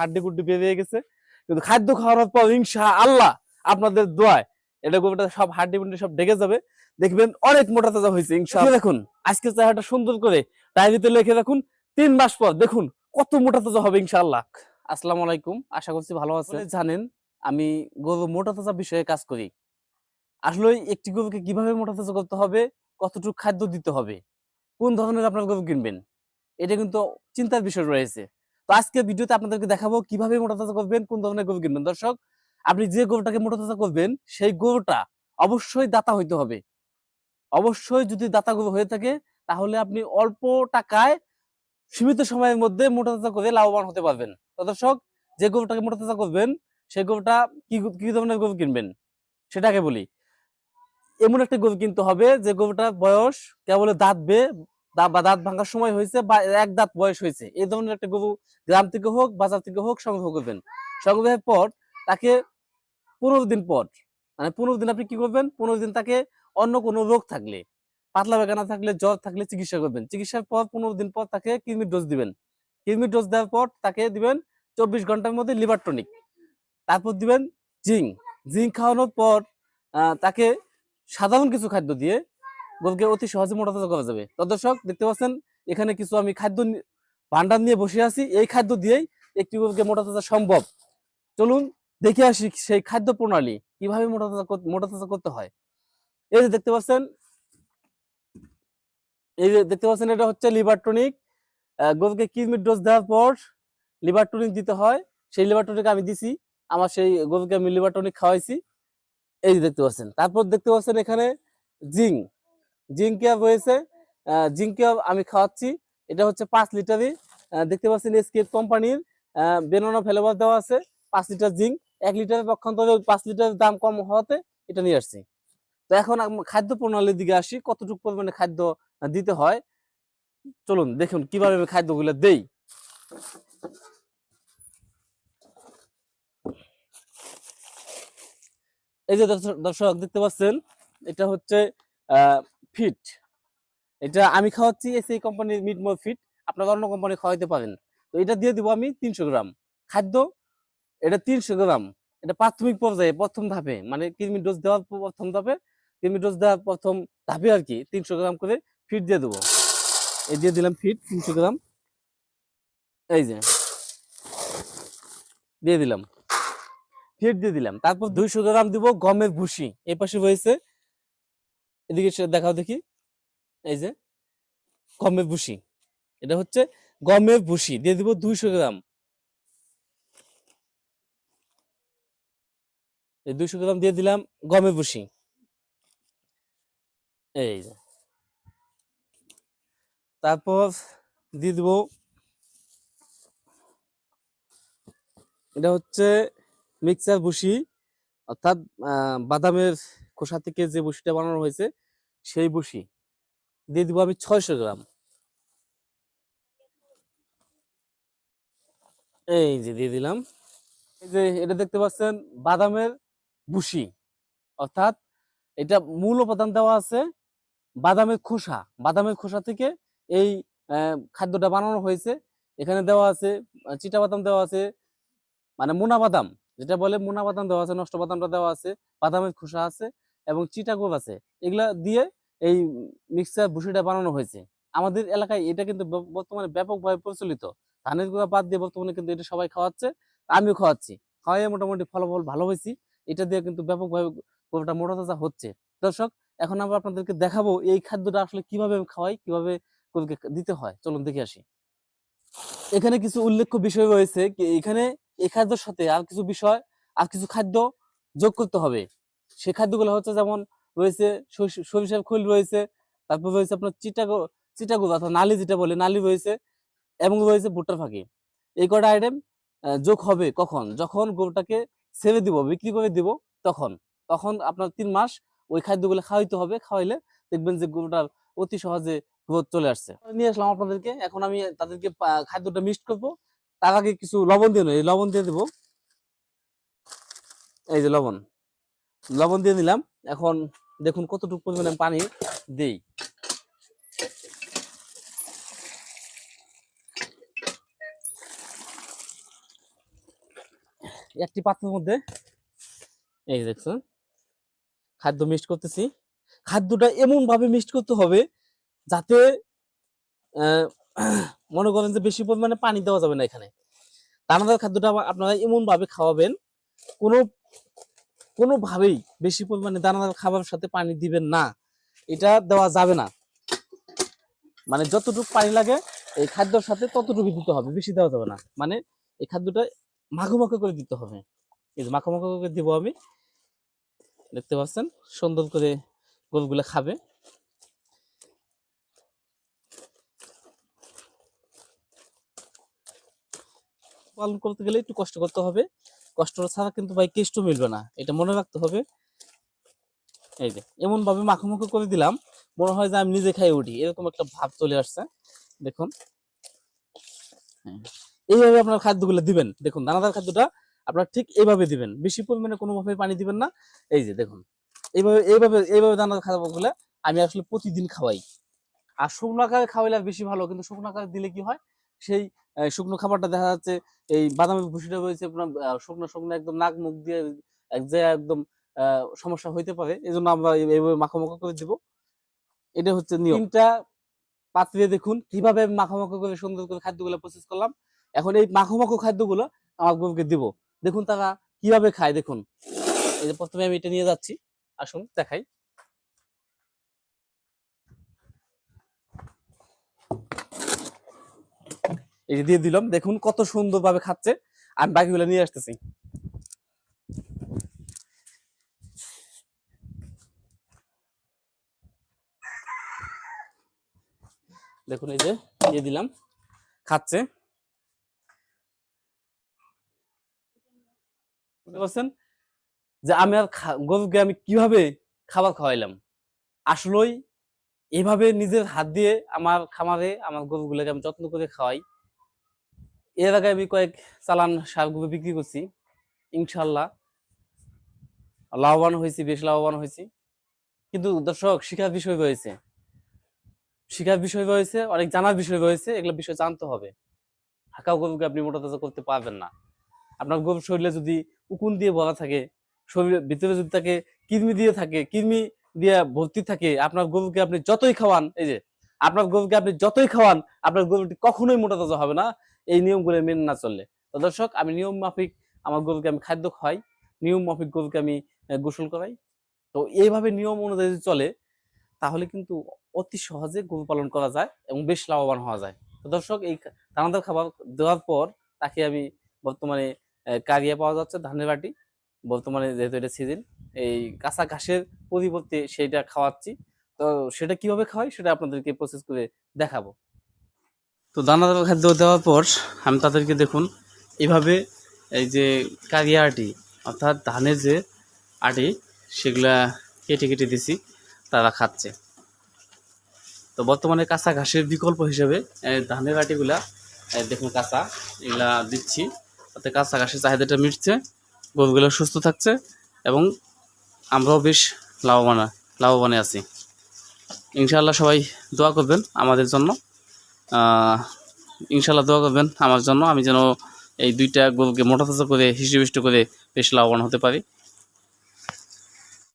হাড্ডি গুড্ডি বেরিয়ে গেছে। কিন্তু খাদ্য খাওয়ার পর ইনশা আল্লাহ আপনাদের দোয়ায় এটা গরুটা সব হাড্ডি গুড্ডি সব ঢেকে যাবে। দেখবেন অনেক মোটা তাজা হয়েছে ইনশাআল্লাহ। দেখুন আজকে চেহারাটা সুন্দর করে ডায়েরিতে লিখে রাখুন তিন মাস পর দেখুন কত মোটা তাজা হবে ইনশাআল্লাহ। আসসালামু আলাইকুম আশা করছি ভালো আছে জানেন আমি গরু মোটা তাজা বিষয়ে কাজ করি। আসলে একটি গরুকে কীভাবে মোটা তাজা করতে হবে কতটুকু খাদ্য দিতে হবে কোন ধরনের আপনার গরু কিনবেন এটা কিন্তু চিন্তার বিষয় রয়েছে। তো আজকে ভিডিওতে আপনাদেরকে দেখাবো কীভাবে মোটা তাজা করবেন, কোন ধরনের গরু কিনবেন। দর্শক, আপনি যে গরুটাকে মোটা তাজা করবেন, সেই গরুটা অবশ্যই দাতা হইতে হবে। অবশ্যই যদি দাতা গরু হয়ে থাকে, তাহলে আপনি অল্প টাকায় সীমিত সময়ের মধ্যে মোটা তাজা করে লাভবান হতে পারবেন। তো দর্শক, যে গরুটাকে মোটা তাজা করবেন, সেই গরুটা কি কি ধরনের গরু কিনবেন? সেটাকে বলি। এমন একটা গরু কিনতে হবে, যে গরুটার বয়স কেবল দাঁত বা দাঁত ভাঙার সময় হয়েছে বা এক দাঁত বয়স হয়েছে। এই ধরনের একটা গরু গ্রাম থেকে হোক, বাজার থেকে হোক, সংগ্রহ করবেন। সংগ্রহের পর তাকে পনেরো দিন পর মানে পনেরো দিন আপনি কি করবেন? পনেরো দিন তাকে অন্য কোনো রোগ থাকলে, পাতলা বেগানা থাকলে, জ্বর থাকলে চিকিৎসা করবেন। চিকিৎসার পর পনেরো দিন পর তাকে কৃমির ডোজ দিবেন। কৃমির ডোজ দেওয়ার পর তাকে দিবেন চব্বিশ ঘণ্টার মধ্যে লিভার টনিক তারপর দিবেন জিঙ্ক। জিঙ্ক খাওয়ানোর পর তাকে সাধারণ কিছু খাদ্য দিয়ে গরুকে অতি সহজে মোটা তাজা করা যাবে। তো দর্শক, দেখতে পাচ্ছেন, এখানে কিছু আমি খাদ্য ভান্ডার নিয়ে বসে আছি। এই খাদ্য দিয়েই একটি গরুকে মোটা তাজা সম্ভব। চলুন, দেখে আসি সেই খাদ্য প্রণালী, কীভাবে মোটা তাজা কর- মোটা তাজা করতে হয়। এই যে দেখতে পাচ্ছেন, এই যে দেখতে পাচ্ছেন, এটা হচ্ছে লিভার টনিক। গরুকে কিডনির ডোজ দেওয়ার পর লিভার টনিক দিতে হয়। সেই লিভার টনিক আমি দিছি, আমার সেই গরুকে আমি লিভার টনিক খাওয়াইছি। এই যে দেখতে পাচ্ছেন, তারপর দেখতে পাচ্ছেন এখানে জিঙ্ক। জিঙ্ক কেয়ার রয়েছে জিঙ্ক আমি খাওয়াচ্ছি। এটা হচ্ছে পাঁচ লিটারই। দেখতে পাচ্ছেন এসকেপ কোম্পানির বেনানো ফ্লেভার দেওয়া আছে, পাঁচ লিটার জিঙ্ক এক লিটারের পক্ষান্তরে পাঁচ লিটারের দাম কম হওয়াতে এটা নিয়ে আসছি। তো এখন খাদ্য প্রণালীর দিকে আসি, কতটুকু পরিমাণে খাদ্য দিতে হয়? চলুন, দেখুন কীভাবে আমি খাদ্যগুলো দেই। এই যে দর্শক- দর্শক, দেখতে পাচ্ছেন, এটা হচ্ছে ফিট। এটা আমি খাওয়াচ্ছি এসি কোম্পানির মিট মোর ফিট আপনারা অন্য কোম্পানি খাওয়াইতে পারেন। তো এটা দিয়ে দিব আমি তিনশো গ্রাম। খাদ্য, এটা তিনশো গ্রাম। এটা প্রাথমিক পর্যায়ে, প্রথম ধাপে মানে কৃমি ডোজ দেওয়ার প্রথম ধাপে কৃমি ডোজ দেওয়ার প্রথম ধাপে আর কি তিনশো গ্রাম করে ফিট দিয়ে দেবো। এই দিয়ে দিলাম ফিট তিনশো গ্রাম। এই যে, দিয়ে দিলাম। ফিট দিয়ে দিলাম। তারপর দুইশো গ্রাম দিব গমের ভুসি। এই পাশে রয়েছে এদিকে দেখাও দেখি। এই যে গমের ভুসি। এটা হচ্ছে গমের ভুসি। দিয়ে দিব দুইশো গ্রাম। এই দুইশো গ্রাম দিয়ে দিলাম গমের ভুসি। এই যে। তারপর দিয়ে দিব এটা হচ্ছে মিক্সার ভুসি, অর্থাৎ বাদামের খোসা থেকে যে ভুসিটা বানানো হয়েছে, সেই ভুসি দিয়ে দিব আমি ছয়শো গ্রাম। এই যে দিয়ে দিলাম। এই যে এটা দেখতে পাচ্ছেন, বাদামের ভুসি অর্থাৎ এটা মূল উপাদান দেওয়া আছে বাদামের খোসা। বাদামের খোসা থেকে এই খাদ্যটা বানানো হয়েছে। এখানে দেওয়া আছে চিটা বাদাম দেওয়া আছে মানে মোনা বাদাম। যেটা বলে মোনা বাদাম দেওয়া আছে, নষ্ট বাদামটা দেওয়া আছে, বাদামের খোসা আছে। এবং চিটাগোব আছে, এগুলা দিয়ে এই মিক্সার ভুসিটা বানানো হয়েছে। আমাদের এলাকায় এটা কিন্তু বর্তমানে ব্যাপকভাবে প্রচলিত। ধানের গুঁড়া বাদ দিয়ে বর্তমানে কিন্তু এটা সবাই খাওয়াচ্ছে, আমিও খাওয়াচ্ছি। খাওয়াই মোটামুটি ফলাফল ভালো হয়েছি, এটা দিয়ে কিন্তু ব্যাপকভাবে গরুটা মোটা তাজা হচ্ছে। দর্শক, এখন আমরা আপনাদেরকে দেখাবো এই খাদ্যটা আসলে কীভাবে খাওয়াই, কীভাবে গরুকে দিতে হয়। চলুন দেখে আসি। এখানে কিছু উল্লেখ্য বিষয় রয়েছে এখানে এই খাদ্যের সাথে আর কিছু বিষয়, আর কিছু খাদ্য যোগ করতে হবে। সেই খাদ্যগুলো হচ্ছে যেমন রয়েছে সরিষ- সরিষার খৈল রয়েছে, তারপর রয়েছে আপনার চিটাগো চিটাগো অর্থাৎ নালি যেটা বলে, নালি রয়েছে এবং রয়েছে ভুট্টার ফাঁকি। এই কটা আইটেম যোগ হবে কখন? যখন গরুটাকে ছেড়ে দিব, বিক্রি করে দিব, তখন। তখন আপনার তিন মাস ওই খাদ্যগুলো খাওয়াইতে হবে, খাওয়াইলে দেখবেন যে গরুটার অতি সহজে গ্রোথ চলে আসছে। নিয়ে আসলাম আপনাদেরকে, এখন আমি তাদেরকে খাদ্যটা মিক্সড করব। তার আগে কিছু লবণ দিয়ে নেই লবণ দিয়ে দেবো। এই যে লবণ। লবণ দিয়ে নিলাম। এখন দেখুন কতটুকু পরিমাণে পানি দেই। একটি পাত্রের মধ্যে এই দেখছেন, খাদ্য মিক্সড করতেছি। খাদ্যটা এমন ভাবে মিক্সড করতে হবে যাতে মনে করেন যে বেশি পরিমাণে পানি দেওয়া যাবে না এখানে। দানাদার খাদ্যটা আপনারা এমন ভাবে খাওয়াবেন, কোনো কোনোভাবেই বেশি পরিমাণে দানাদার খাবার সাথে পানি দিবেন না। এটা দেওয়া যাবে না। মানে যতটুকু পানি লাগে, এই খাদ্যর সাথে ততটুকু দিতে হবে, বেশি দেওয়া যাবে না। মানে এই খাদ্যটা মাখো মাখো করে দিতে হবে। এই যে মাখো মাখো করে দিব আমি। দেখতে পাচ্ছেন? সুন্দর করে গোলগুলো খাবে। পালন করতে গেলে একটু কষ্ট করতে হবে। কষ্ট ছাড়া কিন্তু ভাই কেষ্ট মিলবে না। এটা মনে রাখতে হবে। এই যে এমন ভাবে মাখো মাখো করে দিলাম। মনে হয় যে আমি নিজে খাই উঠি। এরকম একটা ভাব চলে আসছে। দেখুন। হ্যাঁ। এইভাবে আপনার খাদ্যগুলো দিবেন। দেখুন, দানাদার খাদ্যটা আপনার ঠিক এইভাবে দিবেন। বেশি পরিমাণে কোনোভাবে পানি দিবেন না। এই যে, দেখুন। এইভাবে এইভাবে এইভাবে দানাদার খাদ্যগুলো আমি আসলে প্রতিদিন খাওয়াই। আর শুকনো আকারে খাওয়াইলে বেশি ভালো, কিন্তু শুকনো আকারে দিলে কি হয়? সেই শুকনো খাবারটা দেখা যাচ্ছে, এই বাদামি ভুসিটা রয়েছে আপনার শুকনো শুকনো, একদম নাক মুখ দিয়ে, এক জায়গায় একদম সমস্যা হইতে পারে এই জন্য আমরা এইভাবে মাখো মাখো করে দিব। এটা হচ্ছে নিয়মটা পাত্রে দেখুন, কীভাবে আমি মাখো মাখো করে, সুন্দর করে খাদ্যগুলো প্রসেস করলাম। এখন এই মাখো মাখো খাদ্যগুলো আমার গরুকে দিব। দেখুন তারা কীভাবে খায়, দেখুন। এই যে প্রথমে আমি এটা নিয়ে যাচ্ছি। আসুন, দেখাই। এই যে দিয়ে দিলাম, দেখুন কত সুন্দর ভাবে খাচ্ছে। আমি বাকিগুলো নিয়ে আসতেছি। দেখুন এই যে দিয়ে দিলাম, খাচ্ছে। বুঝতে যে আমি আর গরুকে আমি কীভাবে খাবার খাওয়াইলাম? আসলেই এভাবে নিজের হাত দিয়ে আমার খামারে আমার গরুগুলোকে আমি যত্ন করে খাওয়াই। এর আগে আমি কয়েক চালান সার বিক্রি করছি, ইনশাল্লাহ। লাভবান হয়েছি, বেশ লাভবান হয়েছি। কিন্তু দর্শক শিখার বিষয় রয়েছে। শিখার বিষয় রয়েছে, অনেক জানার বিষয় রয়েছে, এগুলো বিষয় জানতে হবে। হাঁকাও গরুকে আপনি মোটা তাজা করতে পারবেন না। আপনার গরুর শরীরে যদি উকুন দিয়ে ভরা থাকে শরীরের ভিতরে যদি তাকে কৃমি দিয়ে থাকে, কৃমি দিয়ে ভর্তি থাকে, আপনার গরুকে আপনি যতই খাওয়ান, এই যে, আপনার গরুকে আপনি যতই খাওয়ান, আপনার গরুটি কখনোই মোটা তাজা হবে না। এই নিয়মগুলো মেনে না চললে। তো দর্শক, আমি নিয়ম মাফিক আমার গরুকে আমি খাদ্য খাওয়াই, নিয়ম মাফিক গরুকে আমি গোসল করাই। তো এইভাবে নিয়ম অনুযায়ী যদি চলে, তাহলে কিন্তু অতি সহজে গরু পালন করা যায় এবং বেশ লাভবান হওয়া যায়। তো দর্শক, এই দানাদার খাবার দেওয়ার পর তাকে আমি বর্তমানে কারিয়া পাওয়া যাচ্ছে, ধানের বাটি। বর্তমানে যেহেতু এটা সিজন এই কাঁচা ঘাসের পরিবর্তে সেইটা খাওয়াচ্ছি। তো সেটা কীভাবে খাওয়াই, সেটা আপনাদেরকে প্রসেস করে দেখাবো। তো দানাদার খাদ্য দেওয়ার পর আমি তাদেরকে দেখুন, এভাবে এই যে কারিয়া আটি, অর্থাৎ ধানের যে আটি, সেগুলা কেটে কেটে দিছি, তারা খাচ্ছে। তো বর্তমানে কাঁচা ঘাসের বিকল্প হিসেবে ধানের আটিগুলা দেখুন কাঁচা, এগুলা দিচ্ছি। তাতে কাঁচা ঘাসের চাহিদাটা মিটছে, গরুগুলো সুস্থ থাকছে, এবং আমরাও বেশ লাভবান, লাভবানে আছি। ইনশাআল্লাহ সবাই দোয়া করবেন আমাদের জন্য। আহ, ইনশাআল্লাহ দোয়া করবেন আমার জন্য। আমি যেন এই দুইটা গরুকে মোটা করে হিসেবিষ্ট করে বেশ লাভবান হতে পারি।